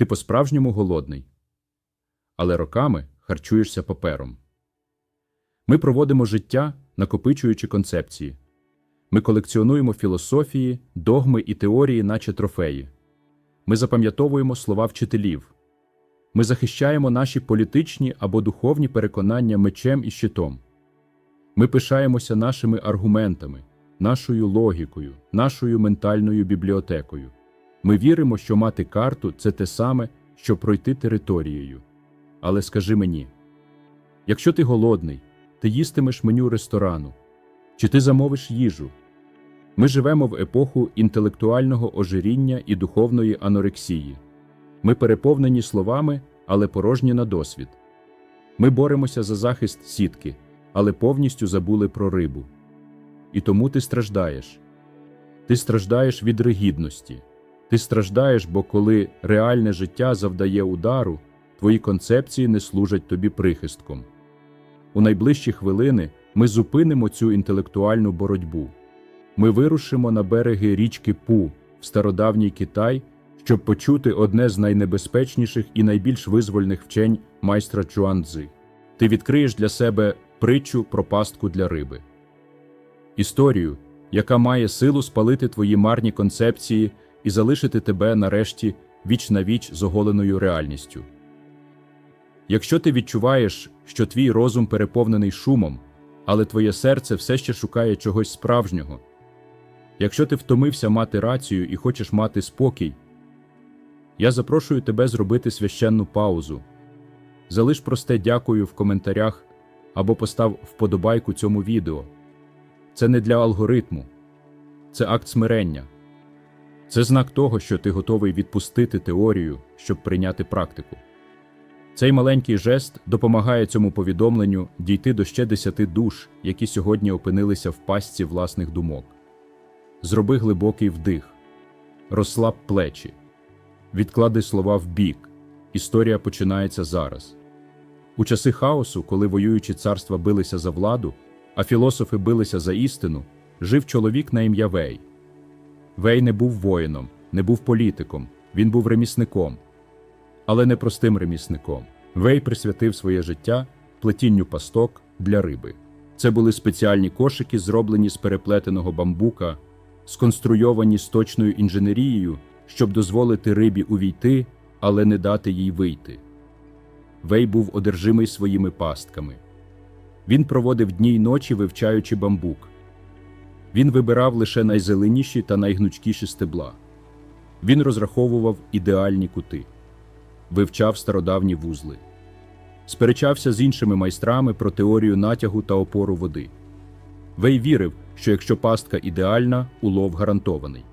Ти по-справжньому голодний. Але роками харчуєшся папером. Ми проводимо життя, накопичуючи концепції. Ми колекціонуємо філософії, догми і теорії, наче трофеї. Ми запам'ятовуємо слова вчителів. Ми захищаємо наші політичні або духовні переконання мечем і щитом. Ми пишаємося нашими аргументами, нашою логікою, нашою ментальною бібліотекою. Ми віримо, що мати карту це те саме, що пройти територією. Але скажи мені, якщо ти голодний, ти їстимеш меню ресторану, чи ти замовиш їжу? Ми живемо в епоху інтелектуального ожиріння і духовної анорексії. Ми переповнені словами, але порожні на досвід. Ми боремося за захист сітки, але повністю забули про рибу. І тому ти страждаєш. Ти страждаєш від ригідності. Ти страждаєш, бо коли реальне життя завдає удару, твої концепції не служать тобі прихистком. У найближчі хвилини ми зупинимо цю інтелектуальну боротьбу. Ми вирушимо на береги річки Пу в стародавній Китай, щоб почути одне з найнебезпечніших і найбільш визвольних вчень майстра Чуанцзи. Ти відкриєш для себе притчу про пастку для риби. Історію, яка має силу спалити твої марні концепції і залишити тебе нарешті віч на віч з оголеною реальністю. Якщо ти відчуваєш, що твій розум переповнений шумом, але твоє серце все ще шукає чогось справжнього, якщо ти втомився мати рацію і хочеш мати спокій, я запрошую тебе зробити священну паузу. Залиш просте дякую в коментарях або постав вподобайку цьому відео. Це не для алгоритму, це акт смирення. Це знак того, що ти готовий відпустити теорію, щоб прийняти практику. Цей маленький жест допомагає цьому повідомленню дійти до ще десяти душ, які сьогодні опинилися в пастці власних думок. Зроби глибокий вдих, розслаб плечі, відклади слова в бік. Історія починається зараз. У часи хаосу, коли воюючі царства билися за владу, а філософи билися за істину, жив чоловік на ім'я Вей. Вей не був воїном, не був політиком, він був ремісником, але не простим ремісником. Вей присвятив своє життя плетінню пасток для риби. Це були спеціальні кошики, зроблені з переплетеного бамбука, сконструйовані з точною інженерією, щоб дозволити рибі увійти, але не дати їй вийти. Вей був одержимий своїми пастками. Він проводив дні й ночі, вивчаючи бамбук. Він вибирав лише найзеленіші та найгнучкіші стебла. Він розраховував ідеальні кути, вивчав стародавні вузли, сперечався з іншими майстрами про теорію натягу та опору води. Вей вірив, що якщо пастка ідеальна, улов гарантований.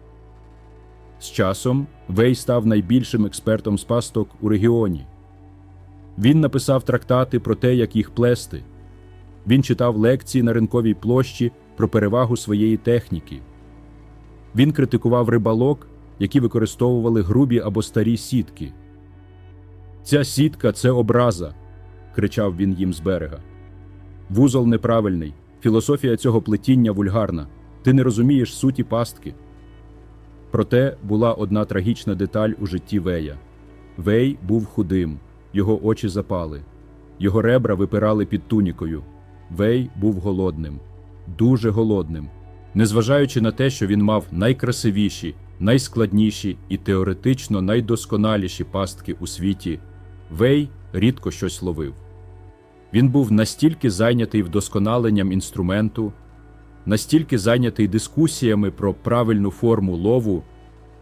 З часом Вей став найбільшим експертом з пасток у регіоні. Він написав трактати про те, як їх плести. Він читав лекції на ринковій площі про перевагу своєї техніки. Він критикував рибалок, які використовували грубі або старі сітки. Ця сітка це образа, кричав він їм з берега. Вузол неправильний, філософія цього плетіння вульгарна. Ти не розумієш суті пастки. Проте була одна трагічна деталь у житті Вея. Вей був худим, його очі запали, його ребра випирали під тунікою. Вей був голодним, дуже голодним, незважаючи на те, що він мав найкрасивіші, найскладніші і теоретично найдосконаліші пастки у світі, Вей рідко щось ловив. Він був настільки зайнятий вдосконаленням інструменту, настільки зайнятий дискусіями про правильну форму лову,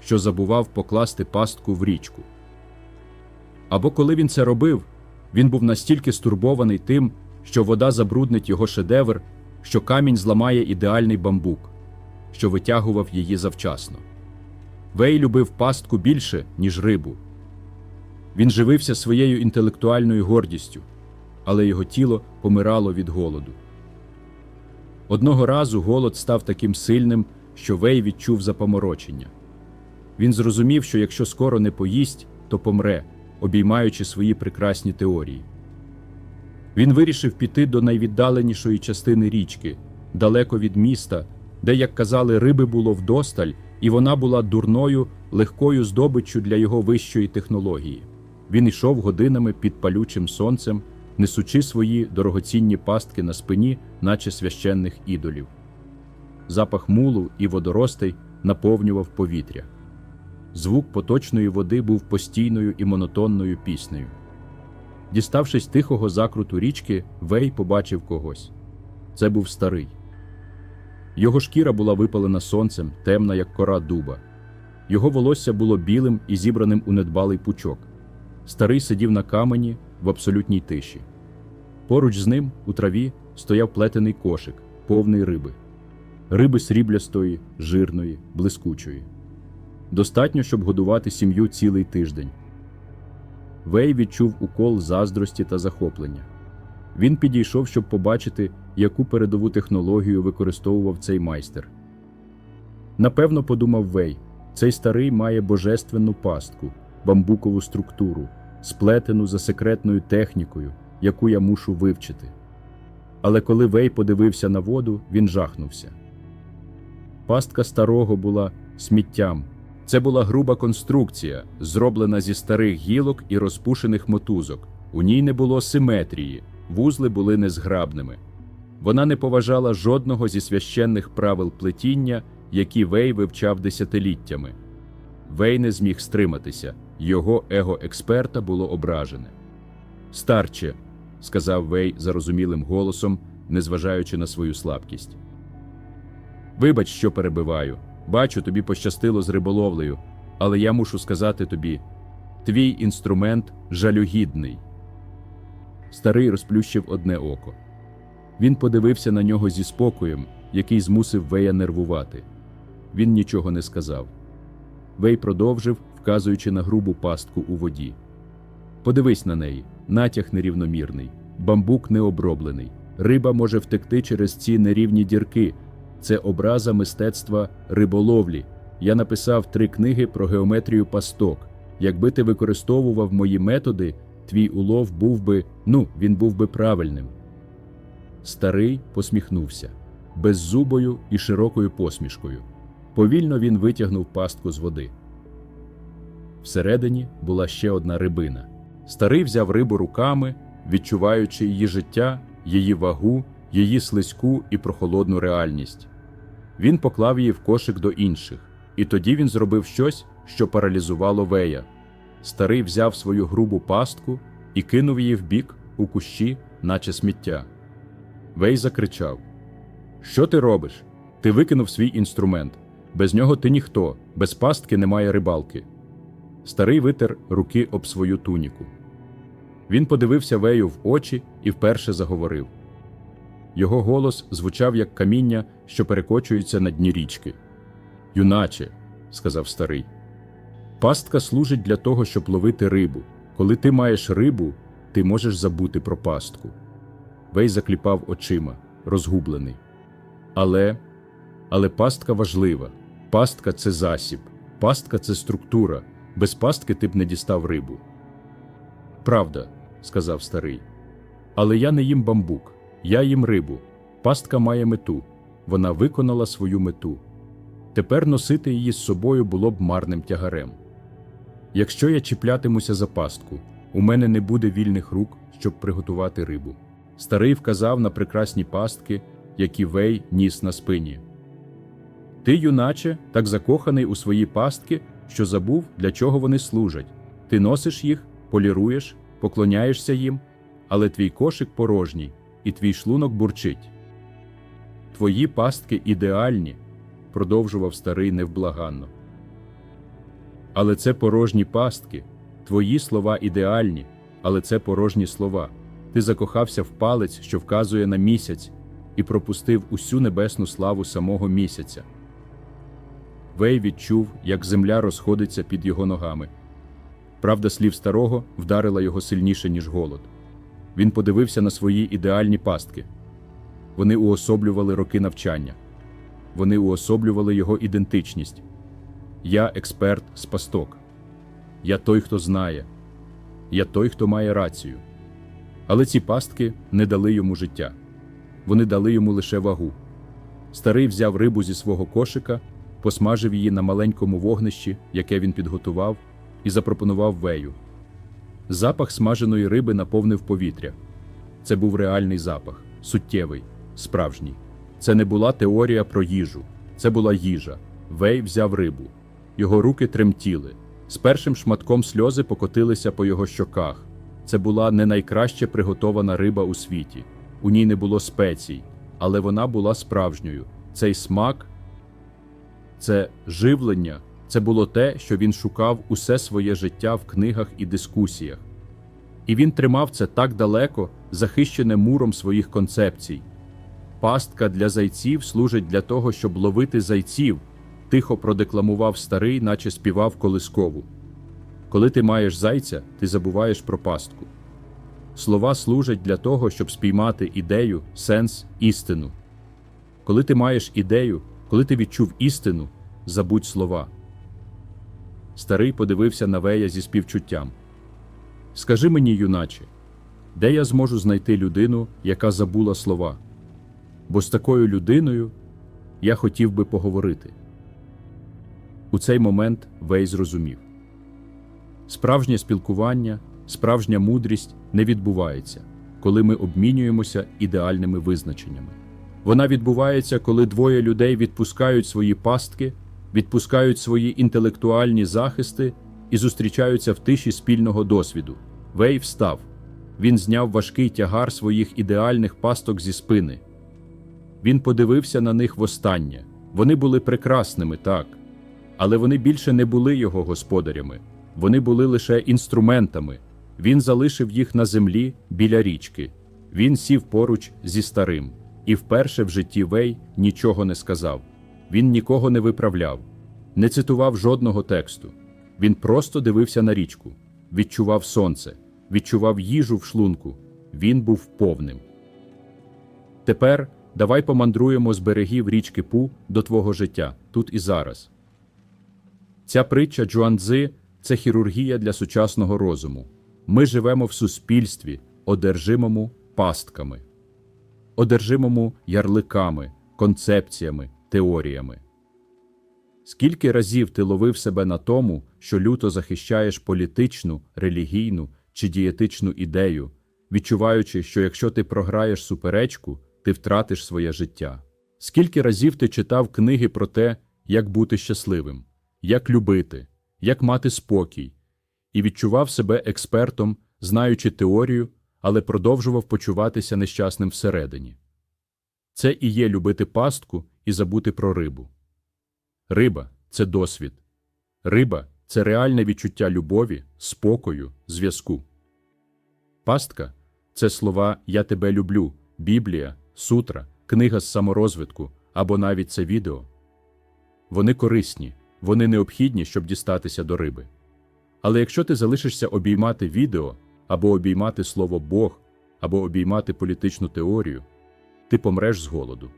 що забував покласти пастку в річку. Або коли він це робив, він був настільки стурбований тим, що вода забруднить його шедевр, що камінь зламає ідеальний бамбук, що витягував її завчасно. Вей любив пастку більше, ніж рибу. Він живився своєю інтелектуальною гордістю, але його тіло помирало від голоду. Одного разу голод став таким сильним, що Вей відчув запоморочення. Він зрозумів, що якщо скоро не поїсть, то помре, обіймаючи свої прекрасні теорії. Він вирішив піти до найвіддаленішої частини річки, далеко від міста, де, як казали, риби було вдосталь і вона була дурною, легкою здобиччю для його вищої технології. Він йшов годинами під палючим сонцем, несучи свої дорогоцінні пастки на спині, наче священних ідолів. Запах мулу і водоростей наповнював повітря. Звук поточної води був постійною і монотонною піснею. Діставшись тихого закруту річки, Вей побачив когось. Це був старий. Його шкіра була випалена сонцем, темна, як кора дуба. Його волосся було білим і зібраним у недбалий пучок. Старий сидів на камені в абсолютній тиші. Поруч з ним, у траві, стояв плетений кошик, повний риби. Риби сріблястої, жирної, блискучої. Достатньо, щоб годувати сім'ю цілий тиждень. Вей відчув укол заздрості та захоплення. Він підійшов, щоб побачити, яку передову технологію використовував цей майстер. Напевно, подумав Вей, цей старий має божественну пастку, бамбукову структуру, сплетену за секретною технікою, яку я мушу вивчити. Але коли Вей подивився на воду, він жахнувся. Пастка старого була сміттям. Це була груба конструкція, зроблена зі старих гілок і розпушених мотузок. У ній не було симетрії, вузли були незграбними. Вона не поважала жодного зі священних правил плетіння, які Вей вивчав десятиліттями. Вей не зміг стриматися, його его експерта було ображене. Старче, сказав Вей зарозумілим голосом, незважаючи на свою слабкість. Вибач, що перебиваю. Бачу, тобі пощастило з риболовлею, але я мушу сказати тобі: твій інструмент жалюгідний. Старий розплющив одне око. Він подивився на нього зі спокоєм, який змусив Вея нервувати. Він нічого не сказав. Вей продовжив, вказуючи на грубу пастку у воді. Подивись на неї, натяг нерівномірний, бамбук не оброблений. Риба може втекти через ці нерівні дірки. Це образа мистецтва риболовлі. Я написав три книги про геометрію пасток. Якби ти використовував мої методи, твій улов був би, ну, він був би правильним. Старий посміхнувся беззубою і широкою посмішкою. Повільно він витягнув пастку з води. Всередині була ще одна рибина. Старий взяв рибу руками, відчуваючи її життя, її вагу, її слизьку і прохолодну реальність. Він поклав її в кошик до інших, і тоді він зробив щось, що паралізувало вея. Старий взяв свою грубу пастку і кинув її вбік у кущі, наче сміття. Вей закричав: Що ти робиш? Ти викинув свій інструмент. Без нього ти ніхто, без пастки немає рибалки. Старий витер руки об свою туніку. Він подивився Вею в очі і вперше заговорив. Його голос звучав як каміння, що перекочується на дні річки. Юначе, сказав старий, пастка служить для того, щоб ловити рибу. Коли ти маєш рибу, ти можеш забути про пастку. Вей закліпав очима, розгублений. Але, але пастка важлива. Пастка це засіб, пастка це структура. Без пастки ти б не дістав рибу. Правда, сказав старий. Але я не їм бамбук, я їм рибу. Пастка має мету. Вона виконала свою мету. Тепер носити її з собою було б марним тягарем. Якщо я чіплятимуся за пастку, у мене не буде вільних рук, щоб приготувати рибу. Старий вказав на прекрасні пастки, які Вей ніс на спині. Ти, юначе, так закоханий у свої пастки, що забув, для чого вони служать. Ти носиш їх, поліруєш, поклоняєшся їм, але твій кошик порожній, і твій шлунок бурчить. Твої пастки ідеальні, продовжував старий невблаганно. Але це порожні пастки, твої слова ідеальні, але це порожні слова. Ти закохався в палець, що вказує на місяць, і пропустив усю небесну славу самого місяця. Вей відчув, як земля розходиться під його ногами. Правда слів старого вдарила його сильніше, ніж голод. Він подивився на свої ідеальні пастки. Вони уособлювали роки навчання. Вони уособлювали його ідентичність. Я експерт з пасток. Я той, хто знає. Я той, хто має рацію. Але ці пастки не дали йому життя. Вони дали йому лише вагу. Старий взяв рибу зі свого кошика, посмажив її на маленькому вогнищі, яке він підготував, і запропонував вею. Запах смаженої риби наповнив повітря. Це був реальний запах, суттєвий, справжній. Це не була теорія про їжу, це була їжа. Вей взяв рибу. Його руки тремтіли. З першим шматком сльози покотилися по його щоках. Це була не найкраще приготована риба у світі. У ній не було спецій, але вона була справжньою. Цей смак, це живлення, це було те, що він шукав усе своє життя в книгах і дискусіях. І він тримав це так далеко, захищене муром своїх концепцій. Пастка для зайців служить для того, щоб ловити зайців, тихо продекламував старий, наче співав колискову. Коли ти маєш зайця, ти забуваєш про пастку. Слова служать для того, щоб спіймати ідею, сенс, істину. Коли ти маєш ідею, коли ти відчув істину, забудь слова. Старий подивився на Вея зі співчуттям. Скажи мені, юначе, де я зможу знайти людину, яка забула слова? Бо з такою людиною я хотів би поговорити. У цей момент Вей зрозумів. Справжнє спілкування, справжня мудрість не відбувається, коли ми обмінюємося ідеальними визначеннями. Вона відбувається, коли двоє людей відпускають свої пастки, відпускають свої інтелектуальні захисти і зустрічаються в тиші спільного досвіду. Вей встав. Він зняв важкий тягар своїх ідеальних пасток зі спини. Він подивився на них востаннє. Вони були прекрасними, так, але вони більше не були його господарями. Вони були лише інструментами. Він залишив їх на землі біля річки. Він сів поруч зі старим, і вперше в житті Вей нічого не сказав. Він нікого не виправляв, не цитував жодного тексту. Він просто дивився на річку, відчував сонце, відчував їжу в шлунку. Він був повним. Тепер давай помандруємо з берегів річки Пу до твого життя, тут і зараз. Ця притча Джуанцзи – це хірургія для сучасного розуму. Ми живемо в суспільстві, одержимому пастками, одержимому ярликами, концепціями, теоріями. Скільки разів ти ловив себе на тому, що люто захищаєш політичну, релігійну чи дієтичну ідею, відчуваючи, що якщо ти програєш суперечку, ти втратиш своє життя? Скільки разів ти читав книги про те, як бути щасливим, як любити, як мати спокій, і відчував себе експертом, знаючи теорію, але продовжував почуватися нещасним всередині? Це і є любити пастку і забути про рибу. Риба це досвід. Риба це реальне відчуття любові, спокою, зв'язку. Пастка це слова Я тебе люблю, Біблія, сутра, книга з саморозвитку або навіть це відео. Вони корисні, вони необхідні, щоб дістатися до риби. Але якщо ти залишишся обіймати відео або обіймати слово Бог, або обіймати політичну теорію, ти помреш з голоду.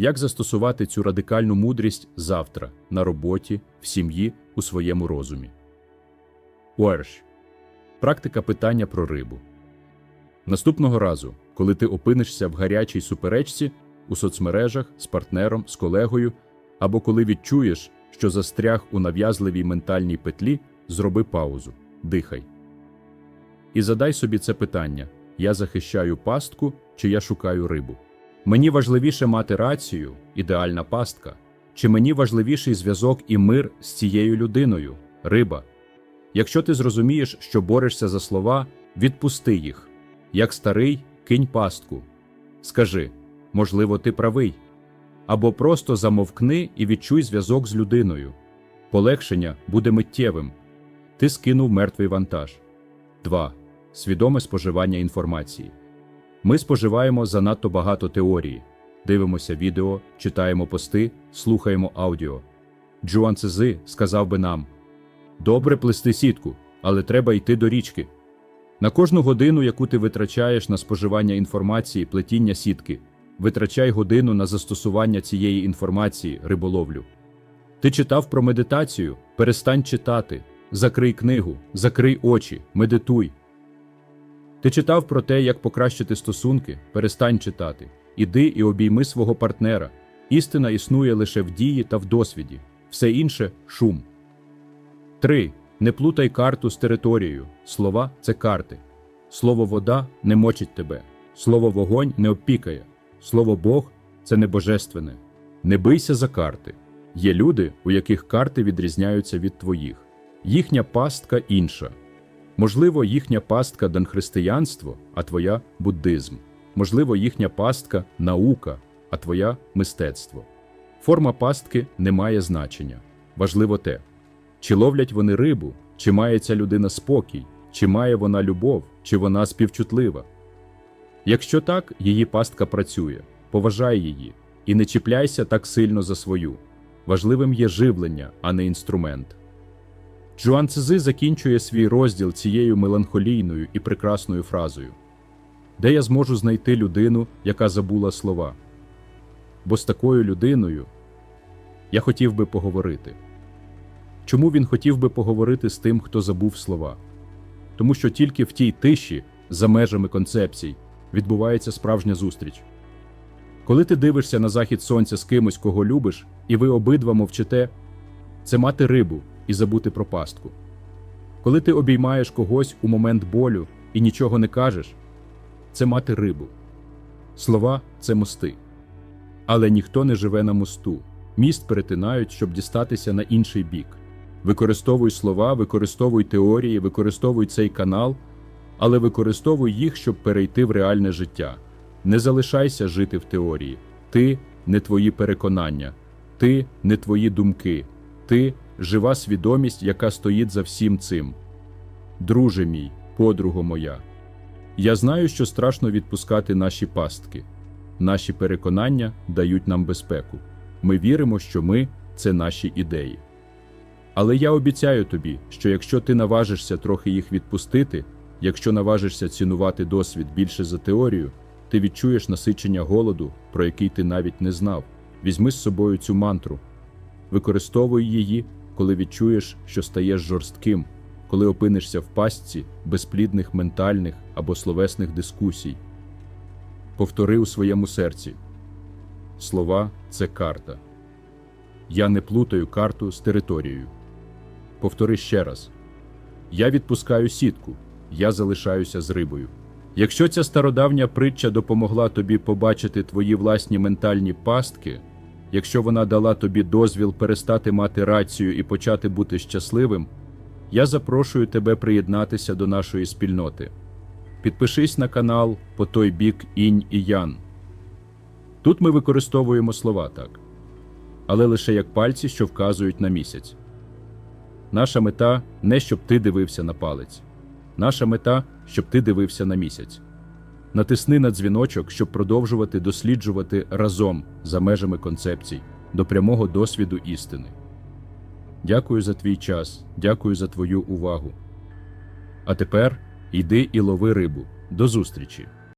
Як застосувати цю радикальну мудрість завтра на роботі, в сім'ї, у своєму розумі? Уерш. Практика питання про рибу. Наступного разу, коли ти опинишся в гарячій суперечці у соцмережах з партнером, з колегою, або коли відчуєш, що застряг у нав'язливій ментальній петлі, зроби паузу, дихай. І задай собі це питання: я захищаю пастку чи я шукаю рибу? Мені важливіше мати рацію, ідеальна пастка, чи мені важливіший зв'язок і мир з цією людиною, риба. Якщо ти зрозумієш, що борешся за слова, відпусти їх. Як старий, кинь пастку. Скажи, можливо, ти правий. Або просто замовкни і відчуй зв'язок з людиною. Полегшення буде миттєвим. Ти скинув мертвий вантаж. 2. Свідоме споживання інформації. Ми споживаємо занадто багато теорії, дивимося відео, читаємо пости, слухаємо аудіо. Джуан Цези сказав би нам: добре плести сітку, але треба йти до річки. На кожну годину, яку ти витрачаєш на споживання інформації, плетіння сітки, витрачай годину на застосування цієї інформації, риболовлю. Ти читав про медитацію, перестань читати, закрий книгу, закрий очі, медитуй. Ти читав про те, як покращити стосунки, перестань читати. Іди і обійми свого партнера. Істина існує лише в дії та в досвіді, все інше шум. 3. Не плутай карту з територією. Слова це карти. Слово вода не мочить тебе. Слово вогонь не опікає. Слово Бог це не божественне. Не бийся за карти. Є люди, у яких карти відрізняються від твоїх. Їхня пастка інша. Можливо, їхня пастка данхристиянство, а твоя буддизм. Можливо, їхня пастка наука, а твоя мистецтво. Форма пастки не має значення. Важливо те, чи ловлять вони рибу, чи має ця людина спокій, чи має вона любов, чи вона співчутлива. Якщо так, її пастка працює, поважай її і не чіпляйся так сильно за свою. Важливим є живлення, а не інструмент. Джуан Цзи закінчує свій розділ цією меланхолійною і прекрасною фразою Де я зможу знайти людину, яка забула слова? Бо з такою людиною я хотів би поговорити. Чому він хотів би поговорити з тим, хто забув слова? Тому що тільки в тій тиші, за межами концепцій, відбувається справжня зустріч. Коли ти дивишся на захід сонця з кимось, кого любиш, і ви обидва мовчите, це мати рибу і забути про пастку. Коли ти обіймаєш когось у момент болю і нічого не кажеш, це мати рибу. Слова це мости. Але ніхто не живе на мосту. Міст перетинають, щоб дістатися на інший бік. Використовуй слова, використовуй теорії, використовуй цей канал, але використовуй їх, щоб перейти в реальне життя. Не залишайся жити в теорії. Ти не твої переконання, ти не твої думки, ти жива свідомість, яка стоїть за всім цим. Друже мій, подруго моя. Я знаю, що страшно відпускати наші пастки. Наші переконання дають нам безпеку. Ми віримо, що ми це наші ідеї. Але я обіцяю тобі, що якщо ти наважишся трохи їх відпустити, якщо наважишся цінувати досвід більше за теорію, ти відчуєш насичення голоду, про який ти навіть не знав. Візьми з собою цю мантру, використовуй її, коли відчуєш, що стаєш жорстким, коли опинишся в пастці безплідних ментальних або словесних дискусій. Повтори у своєму серці. Слова це карта. Я не плутаю карту з територією. Повтори ще раз: Я відпускаю сітку, я залишаюся з рибою. Якщо ця стародавня притча допомогла тобі побачити твої власні ментальні пастки, якщо вона дала тобі дозвіл перестати мати рацію і почати бути щасливим, я запрошую тебе приєднатися до нашої спільноти. Підпишись на канал по той бік інь і ян. Тут ми використовуємо слова так, але лише як пальці, що вказують на місяць. Наша мета не щоб ти дивився на палець. Наша мета, щоб ти дивився на місяць. Натисни на дзвіночок, щоб продовжувати досліджувати разом за межами концепцій до прямого досвіду істини. Дякую за твій час, дякую за твою увагу. А тепер йди і лови рибу. До зустрічі!